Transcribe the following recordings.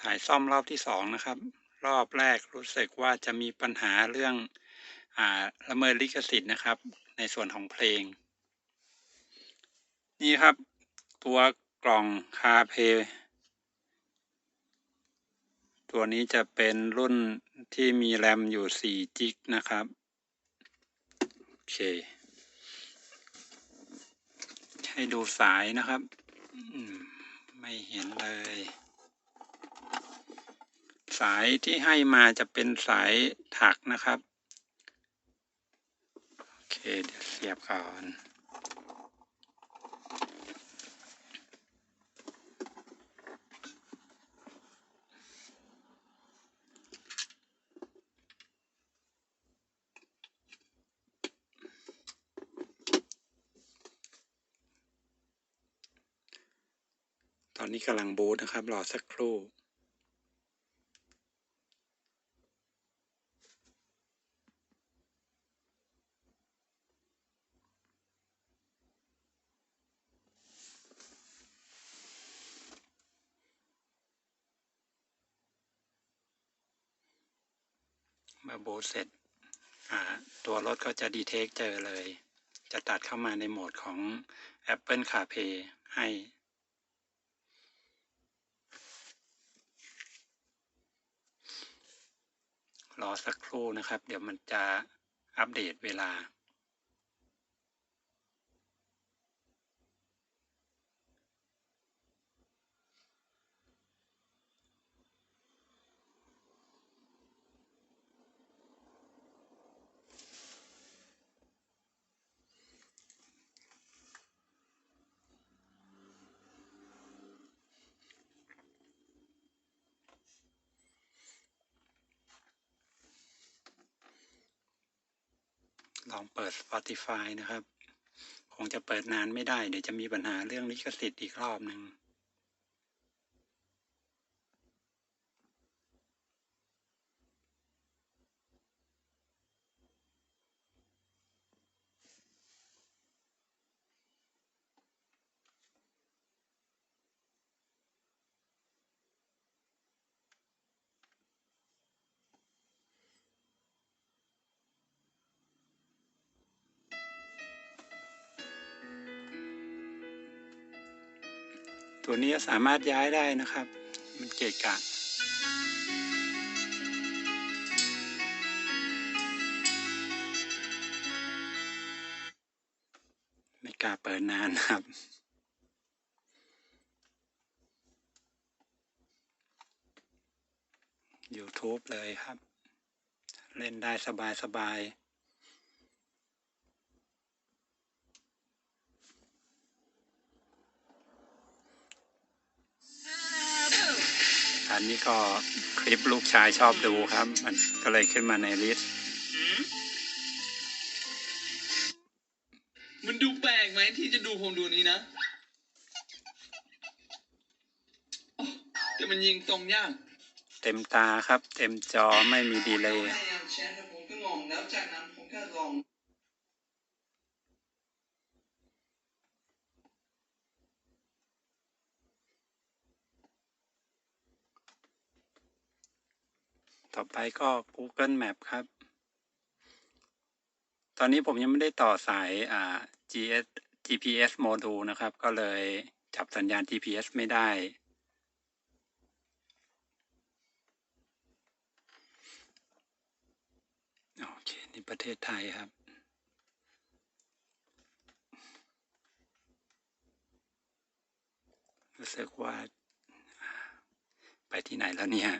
ถ่ายซ่อมรอบที่สองนะครับ รอบแรกรู้สึกว่าจะมีปัญหาเรื่องอละเมิดลิขสิทธิ์นะครับ ในส่วนของเพลง นี่ครับ ตัวกล่องคาเพตัวนี้จะเป็นรุ่นที่มีแรมอยู่ 4 จิกนะครับ โอเค ให้ดูสายนะครับ ไม่เห็นเลย สายที่ให้มาจะเป็นสายถักนะครับ โอเค เดี๋ยวเสียบก่อนตอนนี้กำลังบูตนะครับ รอสักครู่ เมื่อบูตเสร็จอ่าตัวรถก็จะดีเทคเจอเลย จะตัดเข้ามาในโหมดของ Apple CarPlay ให้ รอสักครู่นะครับ เดี๋ยวมันจะอัปเดตเวลา ลองเปิด Spotify นะครับ คงจะเปิดนานไม่ได้ เดี๋ยวจะมีปัญหาเรื่องลิขสิทธิ์อีกรอบหนึ่ง ตัวนี้สามารถย้ายได้นะครับ มันเกะกะไม่กล้าเปิดนานครับ YouTube เลยครับ เล่นได้สบายสบาย นนี้ก็คลิปลูกชายชอบดูครับ มันก็เลยขึ้นมาในลิสต์มันดูแปลกไหมที่จะดูผมดูนี้นะโอ้แต่มันยิงตรงยาก เต็มตาครับ เต็มจอไม่มีดีเลย์พยายามแชทแต่ผมก็งงแล้วจากนั้นผมก็ลอง ต่อไปก็ Google Map ครับ ตอนนี้ผมยังไม่ได้ต่อสายอ่า GS GPS โมดูลนะครับ ก็เลยจับสัญญาณ GPS ไม่ได้ โอเค นี่ประเทศไทยครับ รู้สึกว่า ไปที่ไหนแล้วเนี่ย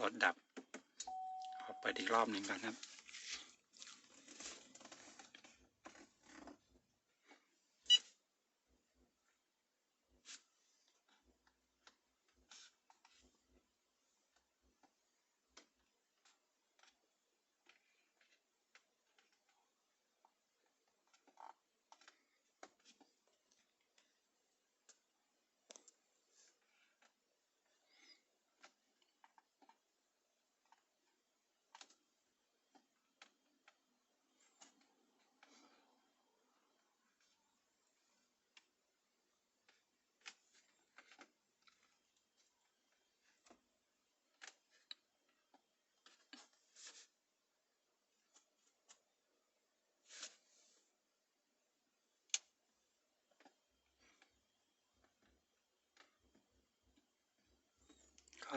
รถดับ เอเปิดอีกรอบหนึ่งก่อนครับ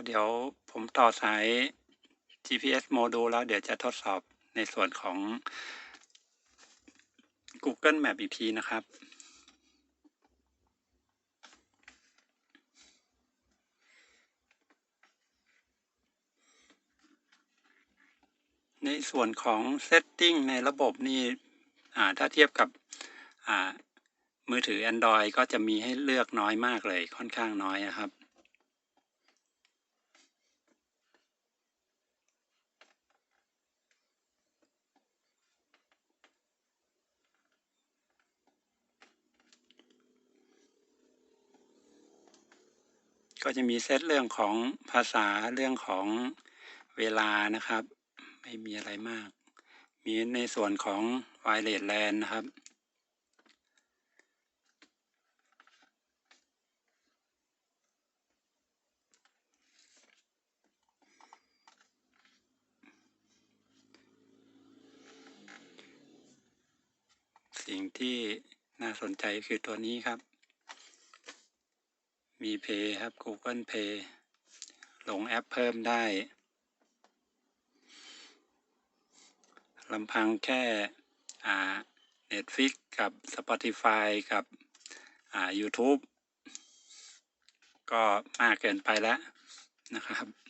เดี๋ยวผมต่อสาย GPS โมดูลแล้วเดี๋ยวจะทดสอบในส่วนของ Google Map อีกทีนะครับในส่วนของ Setting ในระบบนี่ถ้าเทียบกับมือถือ Android ก็จะมีให้เลือกน้อยมากเลยค่อนข้างน้อยนะครับ ก็จะมีเซตเรื่องของภาษาเรื่องของเวลานะครับ ไม่มีอะไรมาก มีในส่วนของ Wireless LAN นะครับ สิ่งที่น่าสนใจคือตัวนี้ครับ มี Pay ครับ Google Pay ลงแอปเพิ่มได้ลำพังแค่อ่า Netflix กับ Spotify กับอ่า YouTube ก็มากเกินไปแล้วนะครับ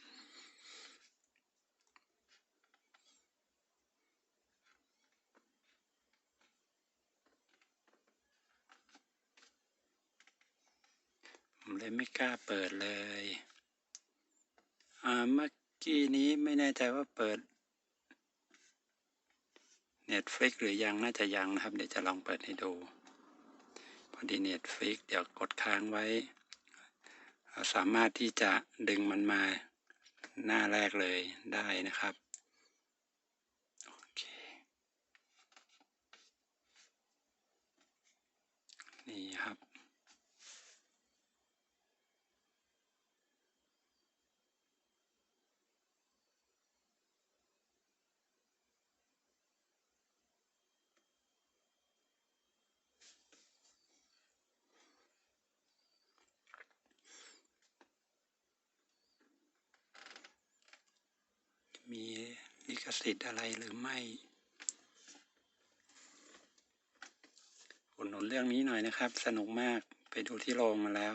เลยไม่กล้าเปิดเลยอ่าเมื่อกี้นี้ไม่แน่ใจว่าเปิด Netflix หรือยังน่าจะยังนะครับ เดี๋ยวจะลองเปิดให้ดู พอดี Netflix เดี๋ยวกดค้างไว้เราสามารถที่จะดึงมันมาหน้าแรกเลยได้นะครับโอเคนี่ครับ มีลิ ขสิทธิ์อะไรหรือไม่อุดหนุนเรื่องนี้หน่อยนะครับ สนุกมากไปดูที่โรงมาแล้ว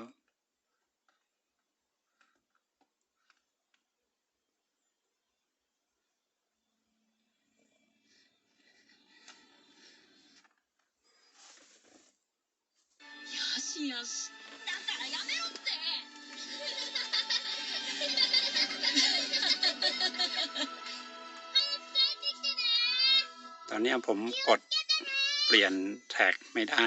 よしよし ตอนนี้ผมกดเปลี่ยนแท็กไม่ได้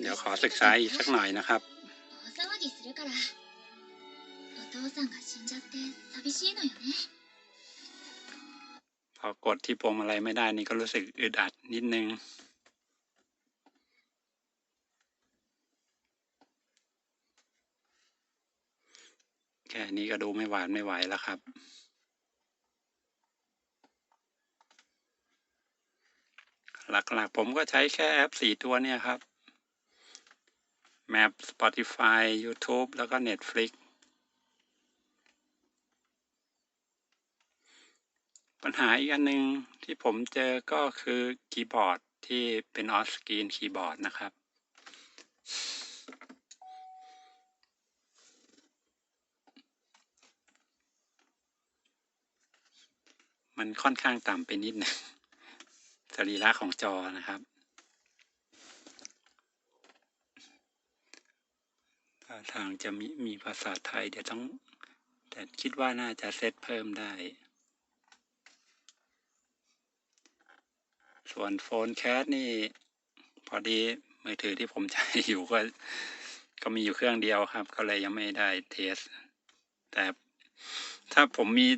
เดี๋ยวขอศึกษาอีกสักหน่อยนะครับพอกดที่พวงอะไรไม่ได้นี่ก็รู้สึกอึดอัดนิดนึง นี้ก็ดูไม่หวานไม่ไหวแล้วครับ หลักๆผมก็ใช้แค่แอปสี่ตัวเนี่ยครับ Map Spotify YouTube แล้วก็ Netflix ปัญหาอีกอันหนึ่งที่ผมเจอก็คือคีย์บอร์ดที่เป็นออสกรีนคีย์บอร์ดนะครับ มันค่อนข้างต่ำไปนิดหนึงสรีระของจอนะครับถ้าทางจะมีมีภาษาไทยเดี๋ยวต้อง แต่คิดว่าน่าจะเซตเพิ่มได้ ส่วนโฟนแคสนี่ พอดีมือถือที่ผมใช้อยู่ก็ ก็มีอยู่เครื่องเดียวครับ ก็เลยยังไม่ได้เทส แต่ถ้าผมมี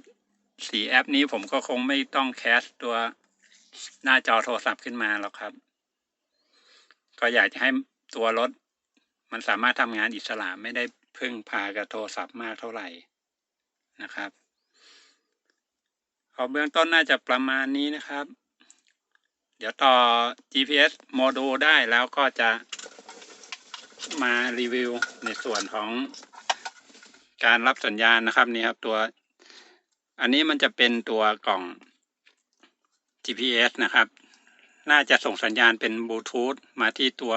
สีแอปนี้ผมก็คงไม่ต้องแคสตัวหน้าจอโทรศัพท์ขึ้นมาหรอกครับ ก็อยากจะให้ตัวรถ มันสามารถทำงานอิสระไม่ได้พึ่งพากับโทรศัพท์มากเท่าไหร่นะครับเอเบื้องต้นน่าจะประมาณนี้นะครับ เดี๋ยวต่อ GPS โมดูลได้แล้วก็จะมารีวิวในส่วนของการรับสัญญาณนะครับนี่ครับตัว อันนี้มันจะเป็นตัวกล่อง GPS นะครับ น่าจะส่งสัญญาณเป็นบลูทูธมาที่ตัว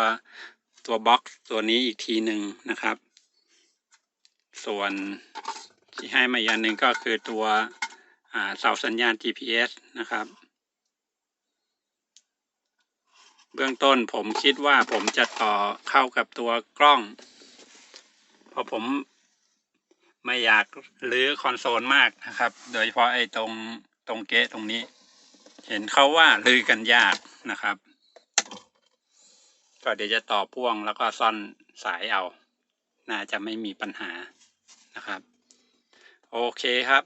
ตัวบ็อกซ์ตัวนี้อีกทีหนึ่งนะครับ ส่วนที่ให้มาอีกอันหนึ่งก็คือตัวเสาสัญญาณ GPS นะครับ เบื้องต้นผมคิดว่าผมจะต่อเข้ากับตัวกล้องพราะผม ไม่อยากรื้อคอนโซลมากนะครับ โดยเฉพาะไอ้ตรงตรงเกะตรงนี้ เห็นเขาว่าลือกันยากนะครับ ก็เดี๋ยวจะต่อพ่วงแล้วก็ซ่อนสายเอา น่าจะไม่มีปัญหานะครับ โอเคครับ